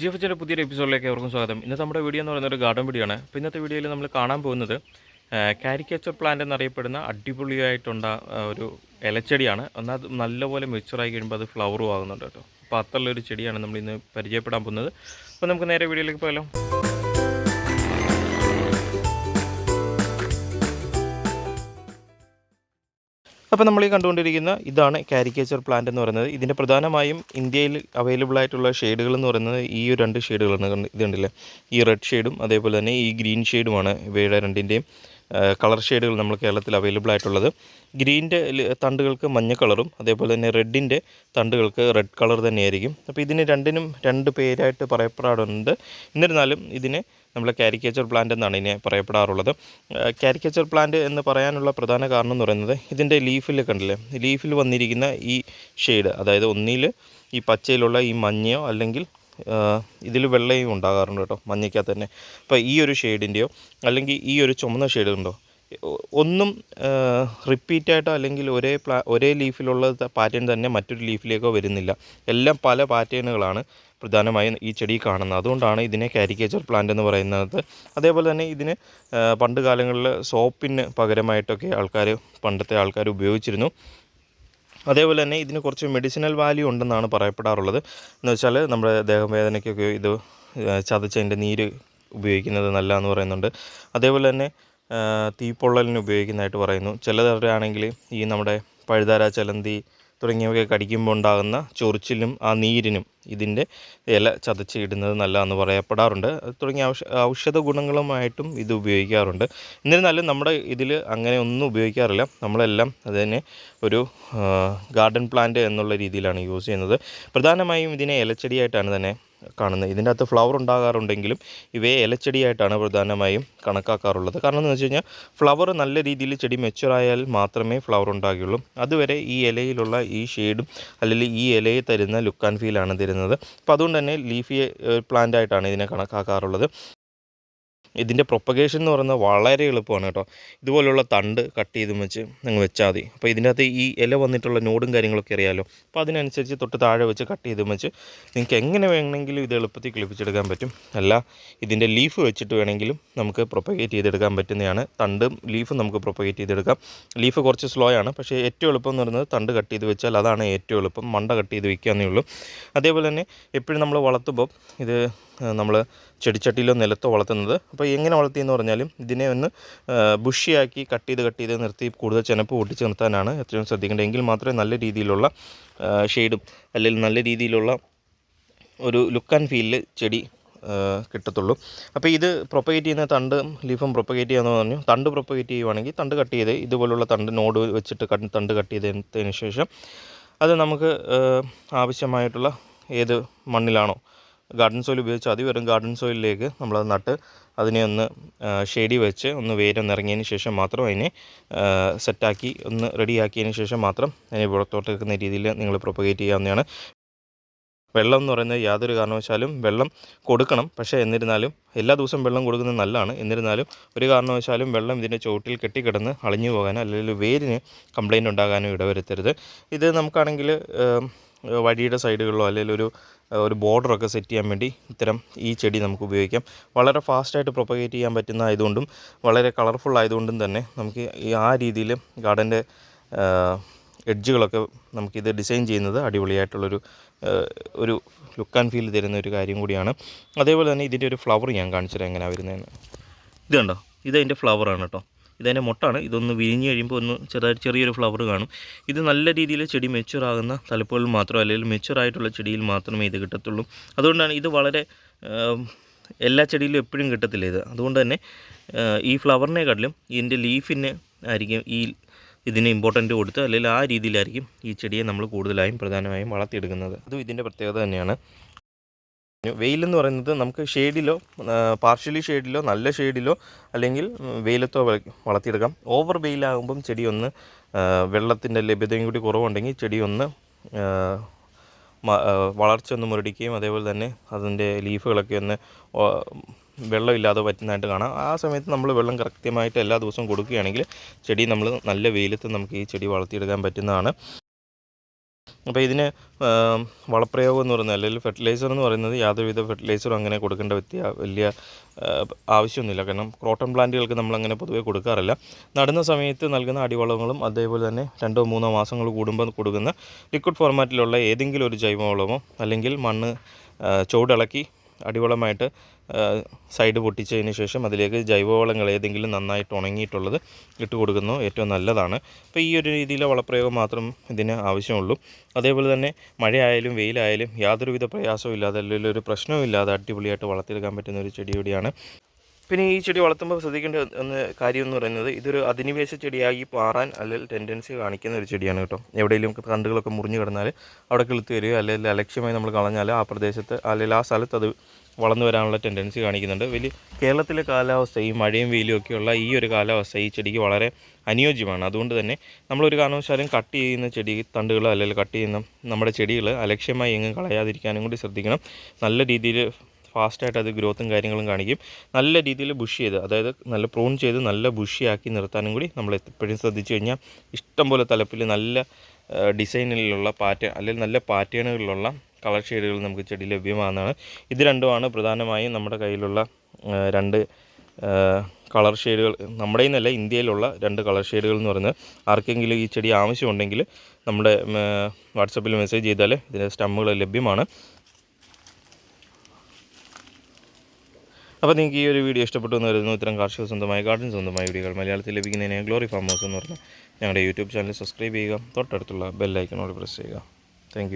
G F എച്ചിന്റെ പുതിയൊരു എപ്പിസോഡിലേക്ക് അവർക്കും സ്വാഗതം. ഇന്നത്തെ നമ്മുടെ വീഡിയോ എന്ന് പറയുന്നത് ഒരു ഗാർഡൻ വീഡിയോ ആണ്. അപ്പോൾ ഇന്നത്തെ വീഡിയോയിൽ നമ്മൾ കാണാൻ പോകുന്നത് കാരിക്കേച്ചർ പ്ലാന്റ് എന്നറിയപ്പെടുന്ന അടിപൊളിയായിട്ടുണ്ട ഒരു ഇലച്ചെടിയാണ്. എന്നാൽ നല്ലപോലെ മെച്ചുറായി കഴിയുമ്പോൾ അത് ഫ്ലവറും ആകുന്നുണ്ട് കേട്ടോ. അപ്പോൾ അത്തരമുള്ള ഒരു ചെടിയാണ് നമ്മൾ ഇന്ന് പരിചയപ്പെടാൻ പോകുന്നത്. അപ്പോൾ നമുക്ക് നേരെ വീഡിയോയിലേക്ക് പോയാലോ. അപ്പോൾ നമ്മൾ ഈ കണ്ടുകൊണ്ടിരിക്കുന്ന ഇതാണ് കാരിക്കേച്ചർ പ്ലാന്റ് എന്ന് പറയുന്നത്. ഇതിന്റെ പ്രധാനമായും ഇന്ത്യയിൽ അവൈലബിൾ ആയിട്ടുള്ള ഷെയ്ഡുകൾ എന്ന് പറയുന്നത് ഈ രണ്ട് ഷെയ്ഡുകളാണ് ഇതുണ്ടല്ലേ ഇത് കണ്ടില്ലേ? ഈ റെഡ് ഷെയ്ഡും അതേപോലെ തന്നെ ഈ ഗ്രീൻ ഷെയ്ഡുമാണ് ഇവയുടെ രണ്ടിന്റെയും കളർ ഷെയ്ഡുകൾ നമ്മൾ കേരളത്തിൽ അവൈലബിൾ ആയിട്ടുള്ളത്. ഗ്രീന്റെ തണ്ടുകൾക്ക് മഞ്ഞ കളറും അതേപോലെ തന്നെ റെഡിന്റെ തണ്ടുകൾക്ക് റെഡ് കളർ തന്നെയായിരിക്കും. അപ്പോൾ ഇതിന് രണ്ടിനും രണ്ട് പേരായിട്ട് പറയപ്പെടാറുണ്ട്. എന്നിരുന്നാലും ഇതിനെ നമ്മൾ കാരിക്കേച്ചർ പ്ലാന്റ് എന്നാണ് ഇതിനെ പറയപ്പെടാറുള്ളത്. കാരിക്കേച്ചർ പ്ലാന്റ് എന്ന് പറയാനുള്ള പ്രധാന കാരണം എന്ന് പറയുന്നത് ഇതിന്റെ ലീഫിൽ കണ്ടില്ലേ? ലീഫിൽ വന്നിരിക്കുന്ന ഈ ഷെയ്ഡ് അതായത് ഒന്നിൽ ഈ പച്ചയിലുള്ള ഈ മഞ്ഞയോ അല്ലെങ്കിൽ ഇതിൽ വെള്ളയും ഉണ്ടാകാറുണ്ട് കേട്ടോ മഞ്ഞയ്ക്കകത്ത് തന്നെ. അപ്പോൾ ഈ ഒരു ഷെയ്ഡിന്റെയോ അല്ലെങ്കിൽ ഈ ഒരു ചുമന്ന ഷെയ്ഡ് ഉണ്ടോ ഒന്നും റിപ്പീറ്റായിട്ടോ അല്ലെങ്കിൽ ഒരേ പ്ലാ ഒരേ ലീഫിലുള്ള പാറ്റേൺ തന്നെ മറ്റൊരു ലീഫിലേക്കോ വരുന്നില്ല. എല്ലാം പല പാറ്റേണുകളാണ് പ്രധാനമായും ഈ ചെടി കാണുന്നത്. അതുകൊണ്ടാണ് ഇതിനെ കാരിക്കേച്ചർ പ്ലാന്റ് എന്ന് പറയുന്നത്. അതേപോലെ തന്നെ ഇതിന് പണ്ട് കാലങ്ങളിൽ സോപ്പിന് പകരമായിട്ടൊക്കെ ആൾക്കാർ പണ്ടത്തെ ആൾക്കാർ ഉപയോഗിച്ചിരുന്നു. അതേപോലെ തന്നെ ഇതിന് കുറച്ച് മെഡിസിനൽ വാല്യൂ ഉണ്ടെന്നാണ് പറയപ്പെടാറുള്ളത്. എന്ന് വെച്ചാൽ നമ്മുടെ ദേഹവേദനയ്ക്കൊക്കെ ഇത് ചതച്ചതിന്റെ നീര് ഉപയോഗിക്കുന്നത് നല്ലതെന്ന് പറയുന്നുണ്ട്. അതേപോലെ തന്നെ തീപ്പൊള്ളലിന് ഉപയോഗിക്കുന്നതായിട്ട് പറയുന്നു. ചിലതവരാണെങ്കിൽ ഈ നമ്മുടെ പഴുതാര ചലന്തി തുടങ്ങിയവയൊക്കെ കടിക്കുമ്പോൾ ഉണ്ടാകുന്ന ചൊറിച്ചിലും ആ നീരിനും ഇതിന്റെ ഇല ചതച്ച് ഇടുന്നത് നല്ലതെന്ന് പറയപ്പെടാറുണ്ട്. തുടങ്ങിയ ഔഷ ഔഷധ ഗുണങ്ങളുമായിട്ടും ഇത് ഉപയോഗിക്കാറുണ്ട്. എന്നിരുന്നാലും നമ്മുടെ ഇതിൽ അങ്ങനെ ഒന്നും ഉപയോഗിക്കാറില്ല. നമ്മളെല്ലാം അതിനെ ഒരു ഗാർഡൻ പ്ലാന്റ് എന്നുള്ള രീതിയിലാണ് യൂസ് ചെയ്യുന്നത്. പ്രധാനമായും ഇതിനെ ഇലച്ചെടിയായിട്ടാണ് തന്നെ കാണുന്നത്. ഇതിന്റെ അകത്ത് ഫ്ലവർ ഉണ്ടാകാറുണ്ടെങ്കിലും ഇവയെ ഇലച്ചെടിയായിട്ടാണ് പ്രധാനമായും കണക്കാക്കാറുള്ളത്. കാരണം എന്ന് വെച്ച് കഴിഞ്ഞാൽ ഫ്ലവർ നല്ല രീതിയിൽ ചെടി മെച്ചുറായാൽ മാത്രമേ ഫ്ലവർ ഉണ്ടാകുകയുള്ളൂ. അതുവരെ ഈ ഇലയിലുള്ള ഈ ഷെയ്ഡും അല്ലെങ്കിൽ ഈ ഇലയെ തരുന്ന ലുക്ക് ആൻഡ് ഫീലാണ് തരുന്നത്. അപ്പോൾ അതുകൊണ്ട് തന്നെ ലീഫി പ്ലാന്റ് ആയിട്ടാണ് ഇതിനെ കണക്കാക്കാറുള്ളത്. ഇതിന്റെ പ്രൊപ്പഗേഷൻ എന്ന് പറയുന്നത് വളരെ എളുപ്പമാണ് കേട്ടോ. ഇതുപോലുള്ള തണ്ട് കട്ട് ചെയ്തും വെച്ച് നിങ്ങൾ വെച്ചാൽ മതി. അപ്പോൾ ഇതിന്റെ അകത്ത് ഈ ഇല വന്നിട്ടുള്ള നോടും കാര്യങ്ങളൊക്കെ അറിയാമല്ലോ അപ്പോൾ അതിനനുസരിച്ച് തൊട്ട് താഴെ വെച്ച് കട്ട് ചെയ്തും വെച്ച് നിങ്ങൾക്ക് എങ്ങനെ വേണമെങ്കിലും ഇത് എളുപ്പത്തിൽ കിളിപ്പിച്ചെടുക്കാൻ പറ്റും. അല്ല ഇതിന്റെ ലീഫ് വെച്ചിട്ട് വേണമെങ്കിലും നമുക്ക് പ്രൊപ്പഗേറ്റ് ചെയ്തെടുക്കാൻ പറ്റുന്നതാണ്. തണ്ടും ലീഫും നമുക്ക് പ്രൊപ്പഗേറ്റ് ചെയ്തെടുക്കാം. ലീഫ് കുറച്ച് സ്ലോ ആണ്. പക്ഷേ ഏറ്റവും എളുപ്പം എന്ന് പറയുന്നത് തണ്ട് കട്ട് ചെയ്ത് വെച്ചാൽ അതാണ് ഏറ്റവും എളുപ്പം. മണ്ട കട്ട് ചെയ്ത് വെക്കാന്നേ ഉള്ളൂ. അതേപോലെ തന്നെ എപ്പോഴും നമ്മൾ വളർത്തുമ്പോൾ ഇത് നമ്മൾ ചെടിച്ചട്ടിയിലോ നിലത്തോ വളർത്തുന്നത്. അപ്പോൾ എങ്ങനെ വളർത്തിയെന്ന് പറഞ്ഞാലും ഇതിനെ ഒന്ന് ബുഷിയാക്കി കട്ട് ചെയ്ത് കട്ട് ചെയ്ത് നിർത്തി കൂടുതൽ ചെനപ്പ് പൊട്ടിച്ച് നിർത്താനാണ് എത്രയും ശ്രദ്ധിക്കേണ്ടത്. എങ്കിൽ മാത്രമേ നല്ല രീതിയിലുള്ള ഷെയ്ഡും അല്ലെങ്കിൽ നല്ല രീതിയിലുള്ള ഒരു ലുക്ക് ആൻഡ് ഫീലിൽ ചെടി കിട്ടത്തുള്ളൂ. അപ്പോൾ ഇത് പ്രൊപ്പഗേറ്റ് ചെയ്യുന്ന തണ്ട് ലീഫും പ്രൊപ്പഗേറ്റ് ചെയ്യാന്ന് പറഞ്ഞു. തണ്ട് പ്രൊപ്പഗേറ്റ് ചെയ്യുവാണെങ്കിൽ തണ്ട് കട്ട് ചെയ്ത് ഇതുപോലുള്ള തണ്ട് നോഡ് വെച്ചിട്ട് തണ്ട് കട്ട് ചെയ്തതിന് ശേഷം അത് നമുക്ക് ആവശ്യമായിട്ടുള്ള ഏത് മണ്ണിലാണോ ഗാർഡൻ സോയിൽ ഉപയോഗിച്ച് അതി വെറും ഗാർഡൻ സോയിലിലേക്ക് നമ്മളത് നട്ട് അതിനെ ഒന്ന് ഷെയ്ഡി വെച്ച് ഒന്ന് വേരൊന്ന് ഇറങ്ങിയതിന് ശേഷം മാത്രം അതിനെ സെറ്റാക്കി ഒന്ന് റെഡിയാക്കിയതിന് ശേഷം മാത്രം അതിനെ പുറത്തോട്ട് വെക്കുന്ന രീതിയിൽ നിങ്ങൾ പ്രൊപ്പഗേറ്റ് ചെയ്യാവുന്നതാണ്. വെള്ളം എന്ന് പറയുന്നത് യാതൊരു കാരണവശാലും വെള്ളം കൊടുക്കണം. പക്ഷേ എന്നിരുന്നാലും എല്ലാ ദിവസവും വെള്ളം കൊടുക്കുന്നത് നല്ലതാണ്. എന്നിരുന്നാലും ഒരു കാരണവശാലും വെള്ളം ഇതിന്റെ ചുവട്ടിൽ കെട്ടിക്കിടന്ന് അളിഞ്ഞു പോകാനോ അല്ലെങ്കിൽ വേരിന് കംപ്ലൈന്റ് ഉണ്ടാകാനോ ഇടവരുത്തരുത്. ഇത് നമുക്കാണെങ്കിൽ വഴിയുടെ സൈഡുകളിലോ അല്ലെങ്കിൽ ഒരു ഒരു ബോർഡറൊക്കെ സെറ്റ് ചെയ്യാൻ വേണ്ടി ഇത്തരം ഈ ചെടി നമുക്ക് ഉപയോഗിക്കാം. വളരെ ഫാസ്റ്റായിട്ട് പ്രൊപ്പഗേറ്റ് ചെയ്യാൻ പറ്റുന്ന ആയതുകൊണ്ടും വളരെ കളർഫുൾ ആയതുകൊണ്ടും തന്നെ നമുക്ക് ഈ ആ രീതിയിൽ ഗാർഡന്റെ എഡ്ജുകളൊക്കെ നമുക്കിത് ഡിസൈൻ ചെയ്യുന്നത് അടിപൊളിയായിട്ടുള്ളൊരു ഒരു ലുക്ക് ആൻഡ് ഫീൽ തരുന്ന ഒരു കാര്യം കൂടിയാണ്. അതേപോലെ തന്നെ ഇതിന്റെ ഒരു ഫ്ലവർ ഞാൻ കാണിച്ചു തരാം എങ്ങനെയാണ് വരുന്നതെന്ന്. ഇത് കണ്ടോ? ഇതതിന്റെ ഫ്ലവറാണ് കേട്ടോ. ഇതതിന്റെ മുട്ടാണ്. ഇതൊന്ന് വിരിഞ്ഞ് കഴിയുമ്പോൾ ഒന്ന് ചെറുതായിട്ട് ചെറിയൊരു ഫ്ലവർ കാണും. ഇത് നല്ല രീതിയിൽ ചെടി മെച്ചുവർ ആകുന്ന തലപ്പുകളിൽ മാത്രം അല്ലെങ്കിൽ മെച്യൂർ ആയിട്ടുള്ള ചെടിയിൽ മാത്രമേ ഇത് കിട്ടത്തുള്ളൂ. അതുകൊണ്ടാണ് ഇത് വളരെ എല്ലാ ചെടിയിലും എപ്പോഴും കിട്ടത്തില്ല ഇത്. അതുകൊണ്ട് തന്നെ ഈ ഫ്ലവറിനെക്കാട്ടിലും ഇതിന്റെ ലീഫിന് ആയിരിക്കും ഈ ഇതിന് ഇമ്പോർട്ടന്റ് കൊടുത്ത് അല്ലെങ്കിൽ ആ രീതിയിലായിരിക്കും ഈ ചെടിയെ നമ്മൾ കൂടുതലായും പ്രധാനമായും വളർത്തിയെടുക്കുന്നത്. അതും ഇതിന്റെ പ്രത്യേകത തന്നെയാണ്. വെയിലെന്ന് പറയുന്നത് നമുക്ക് ഷെയ്ഡിലോ പാർഷ്യലി ഷെയ്ഡിലോ നല്ല ഷെയ്ഡിലോ അല്ലെങ്കിൽ വെയിലത്തോ വള- വളർത്തിയെടുക്കാം. ഓവർ വെയിലാകുമ്പം ചെടി ഒന്ന് വെള്ളത്തിന്റെ ലഭ്യതയും കൂടി കുറവുണ്ടെങ്കിൽ ചെടിയൊന്ന് വളർച്ച ഒന്ന് മുരടിക്കുകയും അതേപോലെ തന്നെ അതിന്റെ ലീഫുകളൊക്കെ ഒന്ന് വെള്ളമില്ലാതെ പറ്റുന്നതായിട്ട് കാണാം. ആ സമയത്ത് നമ്മൾ വെള്ളം കൃത്യമായിട്ട് എല്ലാ ദിവസവും കൊടുക്കുകയാണെങ്കിൽ ചെടി നമ്മൾ നല്ല വെയിലത്ത് നമുക്ക് ഈ ചെടി വളർത്തിയെടുക്കാൻ പറ്റുന്നതാണ്. അപ്പോൾ ഇതിന് വളപ്രയോഗം എന്ന് പറയുന്നത് അല്ലെങ്കിൽ ഫെർട്ടിലൈസർ എന്ന് പറയുന്നത് യാതൊരുവിധ ഫെർട്ടിലൈസറും അങ്ങനെ കൊടുക്കേണ്ട വ്യത്യ വലിയ ആവശ്യമൊന്നുമില്ല. കാരണം ക്രോട്ടൺ പ്ലാന്റുകൾക്ക് നമ്മളങ്ങനെ പൊതുവേ കൊടുക്കാറില്ല. നടുന്ന സമയത്ത് നൽകുന്ന അടിവളങ്ങളും അതേപോലെ തന്നെ രണ്ടോ മൂന്നോ മാസങ്ങൾ കൂടുമ്പോൾ കൊടുക്കുന്ന ലിക്വിഡ് ഫോർമാറ്റിലുള്ള ഏതെങ്കിലും ഒരു ജൈവവളമോ അല്ലെങ്കിൽ മണ്ണ് ചുവടിളക്കി അടിവളമായിട്ട് സൈഡ് പൊട്ടിച്ചതിന് ശേഷം അതിലേക്ക് ജൈവവളങ്ങൾ ഏതെങ്കിലും നന്നായിട്ട് ഉണങ്ങിയിട്ടുള്ളത് ഇട്ട് കൊടുക്കുന്നു. ഏറ്റവും നല്ലതാണ്. അപ്പോൾ ഈ ഒരു രീതിയിലെ വളപ്രയോഗം മാത്രം ഇതിന് ആവശ്യമുള്ളൂ. അതേപോലെ തന്നെ മഴയായാലും വെയിലായാലും യാതൊരുവിധ പ്രയാസവും ഇല്ലാതെ അല്ലെങ്കിൽ ഒരു പ്രശ്നവും ഇല്ലാതെ അടിപൊളിയായിട്ട് വളർത്തിയെടുക്കാൻ പറ്റുന്ന ഒരു ചെടി കൂടിയാണ് പിന്നെ ഈ ചെടി വളർത്തുമ്പോൾ ശ്രദ്ധിക്കേണ്ട ഒന്ന് കാര്യം എന്ന് പറയുന്നത് ഇതൊരു അധിനിവേശ ചെടിയായി മാറാൻ അല്ലെങ്കിൽ ടെൻഡൻസി കാണിക്കുന്ന ഒരു ചെടിയാണ് കേട്ടോ. എവിടെയെങ്കിലും തണ്ടുകളൊക്കെ മുറിഞ്ഞു കിടന്നാൽ അവിടെ കിളുത്ത് വരിക അല്ലെങ്കിൽ അലക്ഷ്യമായി നമ്മൾ കളഞ്ഞാൽ ആ പ്രദേശത്ത് അല്ലെങ്കിൽ ആ സ്ഥലത്ത് അത് വളർന്നു വരാനുള്ള ടെൻഡൻസി കാണിക്കുന്നുണ്ട്. വലിയ കേരളത്തിലെ കാലാവസ്ഥ ഈ മഴയും വെയിലും ഒക്കെയുള്ള ഈ ഒരു കാലാവസ്ഥ ഈ ചെടിക്ക് വളരെ അനുയോജ്യമാണ്. അതുകൊണ്ട് തന്നെ നമ്മളൊരു കാരണവശാലും കട്ട് ചെയ്യുന്ന ചെടി തണ്ടുകൾ അല്ലെങ്കിൽ കട്ട് ചെയ്യുന്ന നമ്മുടെ ചെടികൾ അലക്ഷ്യമായി എങ്ങും കളയാതിരിക്കാനും കൂടി ശ്രദ്ധിക്കണം. നല്ല രീതിയിൽ ഫാസ്റ്റായിട്ട് അത് ഗ്രോത്തും കാര്യങ്ങളും കാണിക്കും. നല്ല രീതിയിൽ ബുഷ് ചെയ്ത് അതായത് നല്ല പ്രൂൺ ചെയ്ത് നല്ല ബുഷിയാക്കി നിർത്താനും കൂടി നമ്മൾ എപ്പോഴും ശ്രദ്ധിച്ചു കഴിഞ്ഞാൽ ഇഷ്ടംപോലെ തലപ്പിൽ നല്ല ഡിസൈനിലുള്ള പാറ്റേൺ അല്ലെങ്കിൽ നല്ല പാറ്റേണുകളിലുള്ള കളർ ഷെയ്ഡുകൾ നമുക്ക് ചെടി ലഭ്യമാകുന്നതാണ്. ഇത് രണ്ടുമാണ് പ്രധാനമായും നമ്മുടെ കയ്യിലുള്ള രണ്ട് കളർ ഷെയ്ഡുകൾ നമ്മുടെ നിന്നല്ല ഇന്ത്യയിലുള്ള രണ്ട് കളർ ഷെയ്ഡുകൾ എന്ന് പറയുന്നത്. ആർക്കെങ്കിലും ഈ ചെടി ആവശ്യമുണ്ടെങ്കിൽ നമ്മുടെ വാട്സപ്പിൽ മെസ്സേജ് ചെയ്താൽ ഇതിന്റെ സ്റ്റമ്മുകൾ ലഭ്യമാണ്. അപ്പോൾ നിങ്ങൾക്ക് ഈ ഒരു വീഡിയോ ഇഷ്ടപ്പെട്ടു എന്ന് വരുന്നു ഇത്തരം കാർഷിക സ്വന്തമായ ഗാർഡൻ സ്വന്തമായ വീഡിയോകൾ മലയാളത്തിൽ ലഭിക്കുന്നതിന് ഗ്ലോറി ഫാം ഹൗസ് എന്ന് പറഞ്ഞാൽ ഞങ്ങളുടെ യൂട്യൂബ് ചാനൽ സബ്സ്ക്രൈബ് ചെയ്യുക. തൊട്ടടുത്തുള്ള ബെല്ലൈക്കണോട് പ്രസ് ചെയ്യുക. താങ്ക്